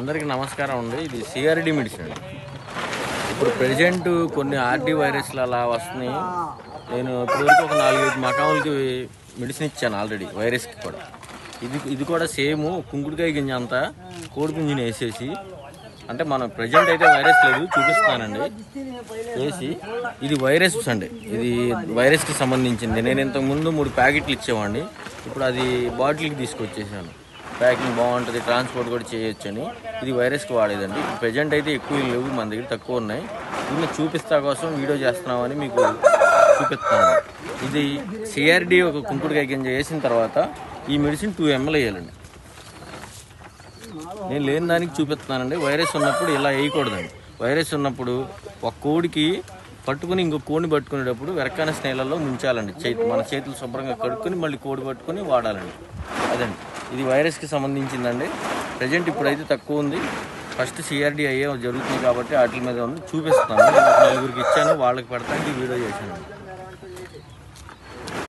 అందరికీ నమస్కారం అండి. ఇది సిఆర్డి మెడిసిన్ అండి. ఇప్పుడు ప్రజెంట్ కొన్ని ఆర్డీ వైరస్లు అలా వస్తున్నాయి. నేను ఇప్పటివరకు ఒక నాలుగైదు మకాములకి మెడిసిన్ ఇచ్చాను ఆల్రెడీ వైరస్కి కూడా. ఇది ఇది కూడా సేమ్ కుంకుడుకాయ గింజ అంతా కోడి పుంజిని వేసేసి అంటే మనం ప్రజెంట్ అయితే వైరస్ లేదు చూపిస్తానండి వేసి ఇది వైరస్ అండి. ఇది వైరస్కి సంబంధించింది. నేను ఇంతకు ముందు మూడు ప్యాకెట్లు ఇచ్చేవాడిని. ఇప్పుడు అది బాటిల్కి తీసుకొచ్చేసాను. ప్యాకింగ్ బాగుంటుంది ట్రాన్స్పోర్ట్ కూడా చేయొచ్చు అని ఇది వైరస్కి వాడేదండి. ప్రజెంట్ అయితే ఎక్కువ లేవు మన దగ్గర తక్కువ ఉన్నాయి. దీన్ని చూపిస్తా కోసం వీడియో చేస్తున్నామని మీకు చూపిస్తాను. ఇది సిఆర్డి ఒక కుంకుడుకాయ గింజ వేసిన తర్వాత ఈ మెడిసిన్ టూ ఎంఎల్ వేయాలండి. నేను లేని దానికి చూపిస్తున్నానండి. వైరస్ ఉన్నప్పుడు ఇలా వేయకూడదండి. వైరస్ ఉన్నప్పుడు ఒక కోడికి పట్టుకుని ఇంకో కోడిని పట్టుకునేటప్పుడు వెరకాన స్నేహలలో ముంచాలండి. చేతి మన చేతులు శుభ్రంగా కడుక్కొని మళ్ళీ కోడి పట్టుకొని వాడాలండి. అదండి. ఇది వైరస్కి సంబంధించిందండి. ప్రజెంట్ ఇప్పుడైతే తక్కువ ఉంది. ఫస్ట్ సిఆర్డి అయ్యే జరుగుతుంది కాబట్టి వాటి మీద ఉంది. చూపిస్తాను. నలుగురికి ఇచ్చాను. వాళ్ళకి పెడతానికి వీడియో చేశాను.